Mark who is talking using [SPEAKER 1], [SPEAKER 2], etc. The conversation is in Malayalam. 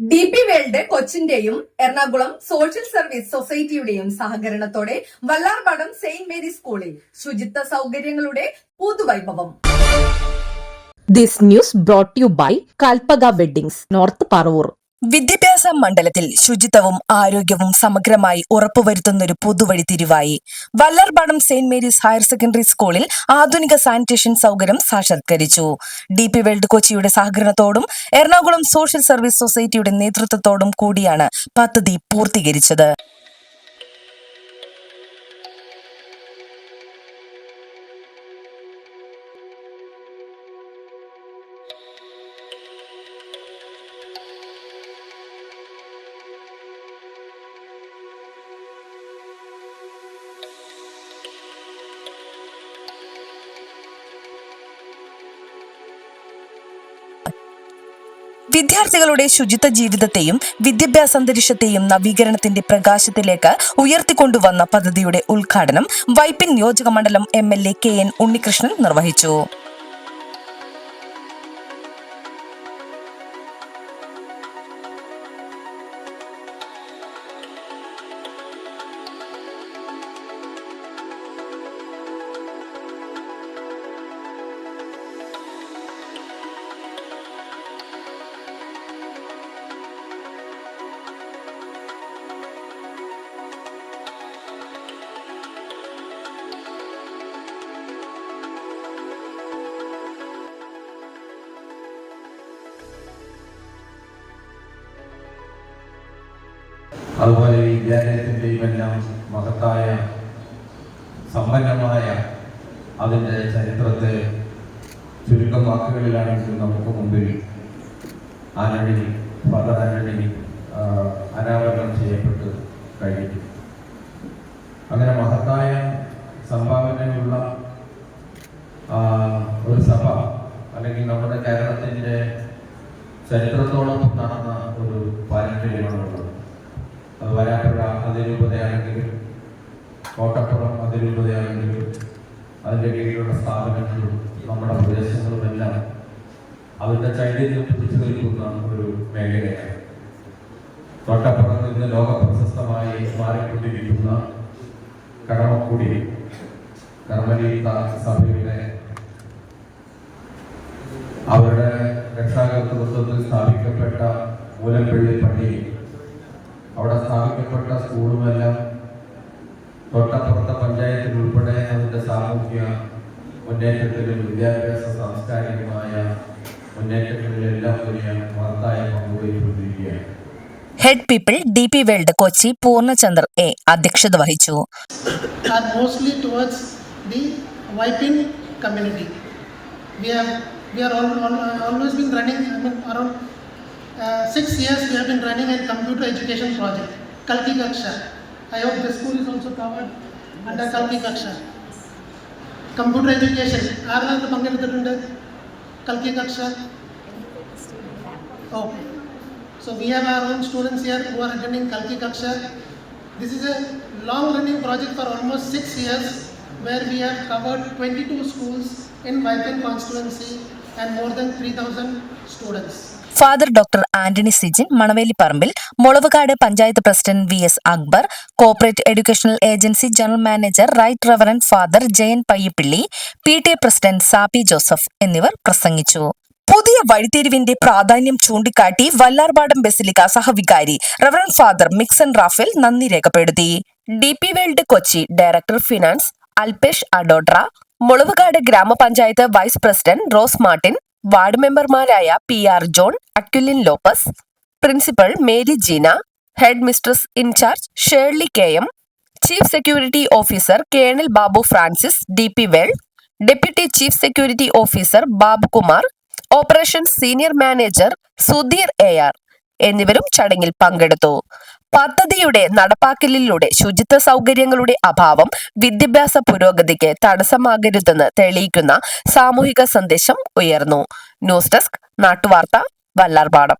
[SPEAKER 1] ഡി പി വേൾഡ് കൊച്ചിന്റെയും എറണാകുളം സോഷ്യൽ സർവീസ് സൊസൈറ്റിയുടെയും സഹകരണത്തോടെ വല്ലാർപാടം സെയിന്റ് മേരി സ്കൂളിൽ ശുചിത്വ സൗകര്യങ്ങളുടെ പുതുവൈഭവം
[SPEAKER 2] this news brought you by Kalpaka Kalpaga north Parvur.
[SPEAKER 3] വിദ്യാഭ്യാസ മണ്ഡലത്തിൽ ശുചിത്വവും ആരോഗ്യവും സമഗ്രമായി ഉറപ്പുവരുത്തുന്ന ഒരു പുതുവഴി തിരിവായി. Vallarpadam saint Mary's higher secondary സ്കൂളിൽ ആധുനിക സാനിറ്റേഷൻ സൗകര്യം സാക്ഷാത്കരിച്ചു. ഡി പി വേൾഡ് കൊച്ചിയുടെ സഹകരണത്തോടും എറണാകുളം സോഷ്യൽ സർവീസ് സൊസൈറ്റിയുടെ നേതൃത്വത്തോടും കൂടിയാണ് പദ്ധതി പൂർത്തീകരിച്ചത്. വിദ്യാർത്ഥികളുടെ ശുചിത്വ ജീവിതത്തെയും വിദ്യാഭ്യാസ അന്തരീക്ഷത്തെയും നവീകരണത്തിന്റെ പ്രകാശത്തിലേക്ക് ഉയർത്തിക്കൊണ്ടുവന്ന പദ്ധതിയുടെ ഉദ്ഘാടനം വൈപ്പിൻ നിയോജക മണ്ഡലം M L A K N Unnikrishnan നിർവഹിച്ചു.
[SPEAKER 4] അതുപോലെ വിദ്യാലയത്തിന്റെയും എല്ലാം മഹത്തായ സമ്പന്നമായ അതിന്റെ ചരിത്രത്തെ ചുരുക്കം വാക്കുകളിലാണെങ്കിൽ നമുക്ക് മുമ്പിൽ ആനടി ഫാദർ അനാവരണം ചെയ്യപ്പെട്ട് കഴിഞ്ഞു അങ്ങനെ മഹത്തായ സംഭാവനയുള്ള ഒരു സഭ അല്ലെങ്കിൽ നമ്മുടെ കേരളത്തിന്റെ ചരിത്രത്തോടൊപ്പം നടന്ന ഒരു പാരമ്പര്യമാണുള്ളത്. വരാപ്പുഴ അതിരൂപതയാണെങ്കിലും കോട്ടപ്പുറം അതിരൂപതയാണെങ്കിലും അതിന്റെ കീഴിലുള്ള സ്ഥാപനങ്ങളും നമ്മുടെ പ്രദേശങ്ങളും എല്ലാം അതിന്റെ ചൈതന്യം പിടിച്ചു നിൽക്കുന്ന ഒരു മേഖലയാണ്. കോട്ടപ്പുറം ഇന്ന് ലോകപ്രശസ്തമായി മാറിക്കൊണ്ടിരിക്കുന്ന കടമക്കുടി കർമ്മലീത സഭയുടെ അവരുടെ രക്ഷാകർത്തൃത്വത്തിൽ സ്ഥാപിക്കപ്പെട്ട മൂലപ്പള്ളി പള്ളി അവിടെ സ്ഥാപിക്കപ്പെട്ട സ്കൂളുമെല്ലാം തൊട്ടപ്പുറത്തെ പഞ്ചായത്തിൽ ഉൾപ്പെടെ അതിന്റെ സാമൂഹ്യ മുന്നേറ്റത്തിലും വിദ്യാഭ്യാസ സാംസ്കാരികമായ മുന്നേറ്റങ്ങളിലെല്ലാം വലിയ മഹത്തായ പങ്കുവഹിച്ചുകൊണ്ടിരിക്കുകയാണ്
[SPEAKER 3] head people D P World Kochi Purnachandran A അധ്യക്ഷത വഹിച്ചു.
[SPEAKER 5] Mostly towards the the community we are we are always all, running always six years we have been running a computer education project Kalki Kaksha. I hope the school is also covered under Kalki Kaksha. Computer education ആരെല്ലാം പങ്കെടുത്തിട്ടുണ്ട് കൽക്കി കക്ഷ Okay. So we have our own students here who are attending Kalki Kaksha. This is a long running project for almost six years where we have covered 22 schools in Vipin constituency and more than 3000 students.
[SPEAKER 3] Father doctor Antony Sijin Manavelipparambil Mulavukad panchayat president V S Akbar corporate educational agency general manager right reverend father Jayan Payyappilly P T A president Sappi Joseph എന്നിവർ പ്രസംഗിച്ചു. പുതിയ വഴിത്തിരിവിന്റെ പ്രാധാന്യം ചൂണ്ടിക്കാട്ടി വല്ലാർപാടം ബസിലിക്ക സഹവികാരി റവറൻ ഫാദർ മിക്സൺ റാഫേൽ നന്ദി രേഖപ്പെടുത്തി. D P World Kochi director finance Alpesh Adotra Mulavukad ഗ്രാമപഞ്ചായത്ത് vice president Rose Martin ward മെമ്പർമാരായ P R John Aquilin Lopez principal Mary Jeena head mistress in charge Shirley K M chief security officer colonel Babu Francis D P world deputy chief security officer Babukumar operation senior manager Sudheer A R. എന്നിവരും ചടങ്ങിൽ പങ്കെടുത്തു. പദ്ധതിയുടെ നടപ്പാക്കലിലൂടെ ശുചിത്വ സൗകര്യങ്ങളുടെ അഭാവം വിദ്യാഭ്യാസ പുരോഗതിക്ക് തടസ്സമാകരുതെന്ന് തെളിയിക്കുന്ന സാമൂഹിക സന്ദേശം ഉയർന്നു. ന്യൂസ് ഡെസ്ക് നാട്ടുവാർത്ത വല്ലാർപാടം.